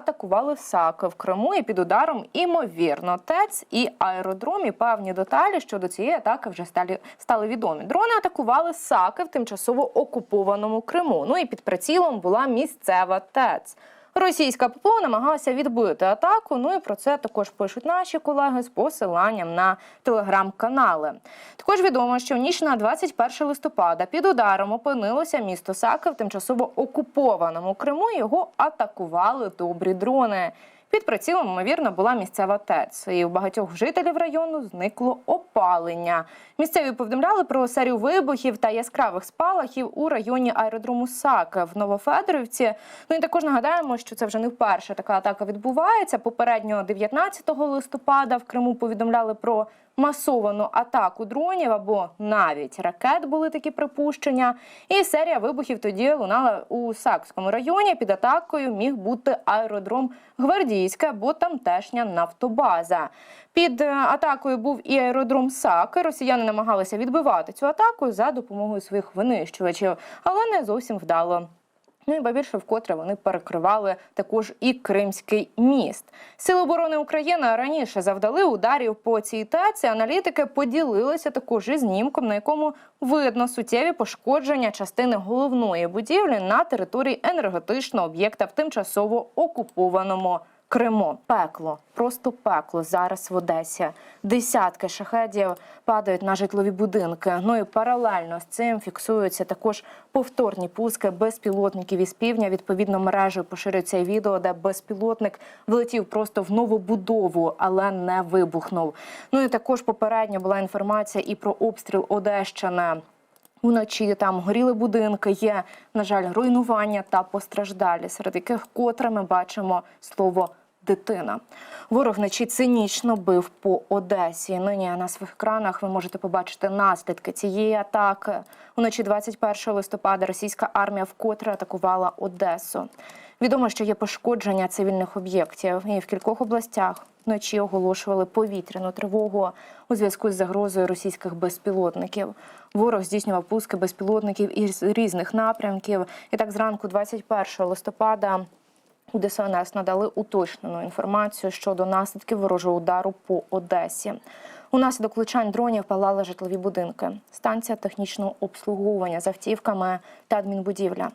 атакували САКи в Криму і під ударом імовірно ТЕЦ і аеродром. І певні деталі щодо цієї атаки вже стали, стали відомі. Дрони атакували САКи в тимчасово окупованому Криму. Ну і під прицілом була місцева ТЕЦ. Російська ППО намагалася відбити атаку. Ну і про це також пишуть наші колеги з посиланням на телеграм-канали. Також відомо, що в ніч на 21 листопада під ударом опинилося місто Саки в тимчасово окупованому Криму. Його атакували добрі дрони. Під прицілом, ймовірно, була місцева ТЕЦ. І у багатьох жителів району зникло опалення. Місцеві повідомляли про серію вибухів та яскравих спалахів у районі аеродрому САК в Новофедорівці. Ну і також нагадаємо, що це вже не вперше така атака відбувається. Попередньо 19 листопада в Криму повідомляли про масовану атаку дронів або навіть ракет були такі припущення. І серія вибухів тоді лунала у Сакському районі. Під атакою міг бути аеродром Гвардійське або тамтешня нафтобаза. Під е, атакою був і аеродром Саки. Росіяни намагалися відбивати цю атаку за допомогою своїх винищувачів, але не зовсім вдало. Ну і більше вкотре вони перекривали також і Кримський міст. Сили оборони України раніше завдали ударів по цій таці. Аналітики поділилися також і знімком, на якому видно суттєві пошкодження частини головної будівлі на території енергетичного об'єкта в тимчасово окупованому. Криму пекло, просто пекло зараз в Одесі. Десятки шахедів падають на житлові будинки. Ну і паралельно з цим фіксуються також повторні пуски безпілотників із півдня. Відповідно, мережею поширюється і відео, де безпілотник влетів просто в нову будову, але не вибухнув. Ну і також попередньо була інформація і про обстріл Одещини. Уночі там горіли будинки, є, на жаль, руйнування та постраждалі, серед яких котре ми бачимо слово дитина. Ворог вночі цинічно бив по Одесі. Нині на своїх екранах ви можете побачити наслідки цієї атаки. Уночі 21 листопада російська армія вкотре атакувала Одесу. Відомо, що є пошкодження цивільних об'єктів, і в кількох областях вночі оголошували повітряну тривогу у зв'язку з загрозою російських безпілотників. Ворог здійснював пуски безпілотників із різних напрямків. І так зранку, 21 листопада, у ДСНС надали уточнену інформацію щодо наслідків ворожого удару по Одесі. Унаслідок влучань дронів палали житлові будинки, станція технічного обслуговування з автівками та адмінбудівля.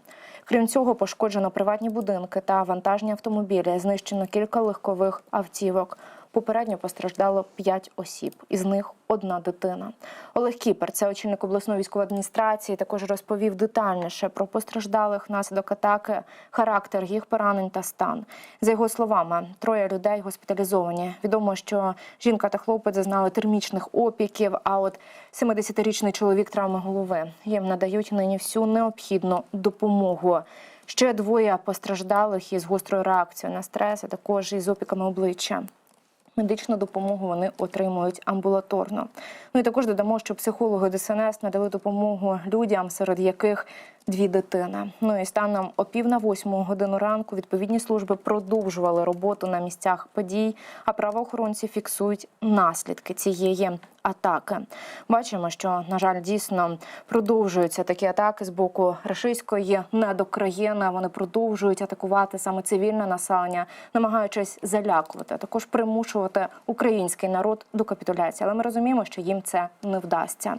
Крім цього, пошкоджено приватні будинки та вантажні автомобілі. Знищено кілька легкових автівок. Попередньо постраждало 5 осіб, із них одна дитина. Олег Кіпер, це очільник обласної військової адміністрації, також розповів детальніше про постраждалих внаслідок атаки, характер їх поранень та стан. За його словами, троє людей госпіталізовані. Відомо, що жінка та хлопець зазнали термічних опіків. А от 70-річний чоловік травми голови їм надають нині всю необхідну допомогу. Ще двоє постраждалих із гострою реакцією на стрес, а також із опіками обличчя. Медичну допомогу вони отримують амбулаторно. Ну і також додамо, що психологи ДСНС надали допомогу людям, серед яких дві дитини. Ну і станом о пів на восьму годину ранку відповідні служби продовжували роботу на місцях подій, а правоохоронці фіксують наслідки цієї атаки. Бачимо, що на жаль, дійсно продовжуються такі атаки з боку рашистської недокраїни. Вони продовжують атакувати саме цивільне населення, намагаючись залякувати, а також примушувати український народ до капітуляції. Але ми розуміємо, що їм це не вдасться.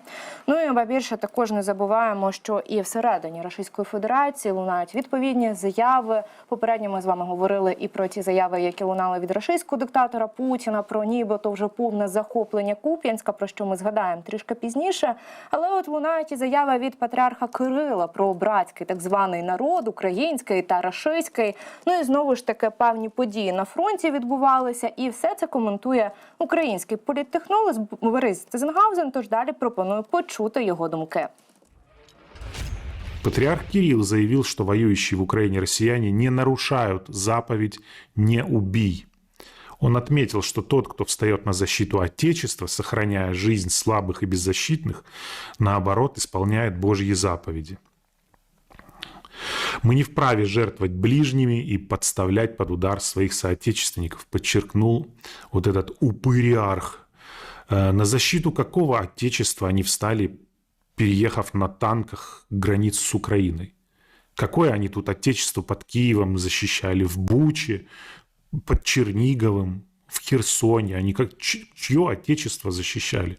Ну і ба більше також не забуваємо, що і всередині Російської Федерації лунають відповідні заяви. Попередньо ми з вами говорили і про ті заяви, які лунали від російського диктатора Путіна, про нібито вже повне захоплення Куп'янська, про що ми згадаємо трішки пізніше. Але от лунають і заяви від патріарха Кирила про братський так званий народ, український та рашистський. Ну і знову ж таки певні події на фронті відбувалися, і все це коментує український політтехнолог Борис Цезенгаузен. Тож далі пропоную почути його думки. Патриарх Кирилл заявил, что воюющие в Украине россияне не нарушают заповедь «не убий». Он отметил, что тот, кто встает на защиту Отечества, сохраняя жизнь слабых и беззащитных, наоборот, исполняет Божьи заповеди. Мы не вправе жертвовать ближними и подставлять под удар своих соотечественников, подчеркнул вот этот упыриарх. Э, На защиту какого Отечества они встали, переехав на танках границ с Украиной? Какое они тут отечество под Киевом защищали, в Буче, под Черниговым, в Херсоне. Они как чье отечество защищали?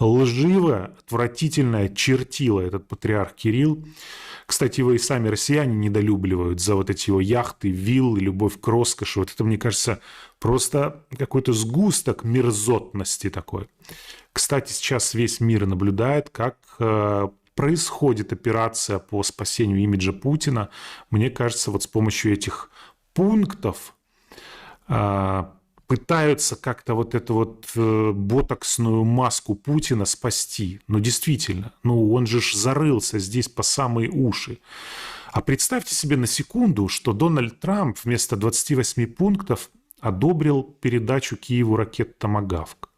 Лживо, отвратительное чертило этот патриарх Кирилл. Кстати, его и сами россияне недолюбливают за вот эти его яхты, виллы, любовь к роскоши. Вот это, мне кажется, просто какой-то сгусток мерзотности такой. Кстати, сейчас весь мир наблюдает, как э, происходит операция по спасению имиджа Путина. Мне кажется, вот с помощью этих пунктов э, пытаются как-то вот эту вот э, ботоксную маску Путина спасти. Ну, действительно, ну, он же ж зарылся здесь по самые уши. А представьте себе на секунду, что Дональд Трамп вместо 28 пунктов одобрил передачу Киеву ракет «Томагавк».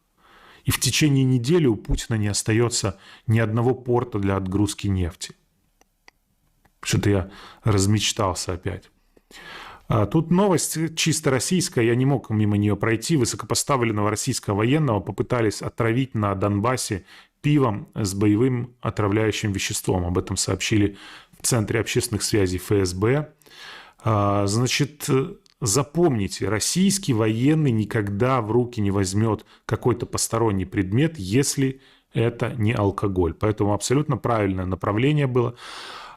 И в течение недели у Путина не остается ни одного порта для отгрузки нефти. Что-то я размечтался опять. А Тут новость чисто российская, я не мог мимо нее пройти. Высокопоставленного российского военного попытались отравить на Донбассе пивом с боевым отравляющим веществом. Об этом сообщили в Центре общественных связей ФСБ. А, Значит, запомните, российский военный никогда в руки не возьмет какой-то посторонний предмет, если это не алкоголь. Поэтому абсолютно правильное направление было.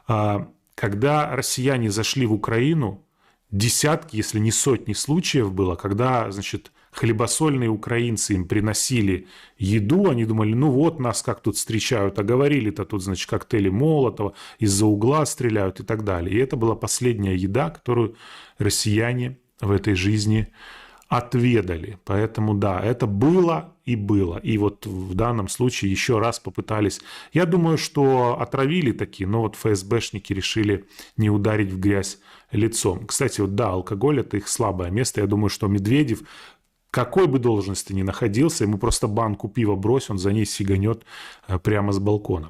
А, Когда россияне зашли в Украину, десятки, если не сотни случаев было, когда, значит, хлебосольные украинцы им приносили еду, они думали, ну вот нас как тут встречают, а говорили-то тут, значит, коктейли Молотова, из-за угла стреляют и так далее. И это была последняя еда, которую россияне в этой жизни отведали. Поэтому да, это было и было. И вот в данном случае еще раз попытались. Я думаю, что отравили такие, но вот ФСБшники решили не ударить в грязь лицом. Кстати, вот да, алкоголь это их слабое место. Я думаю, что Медведев какой бы должности ни находился, ему просто банку пива брось, он за ней сиганет э, прямо с балкона.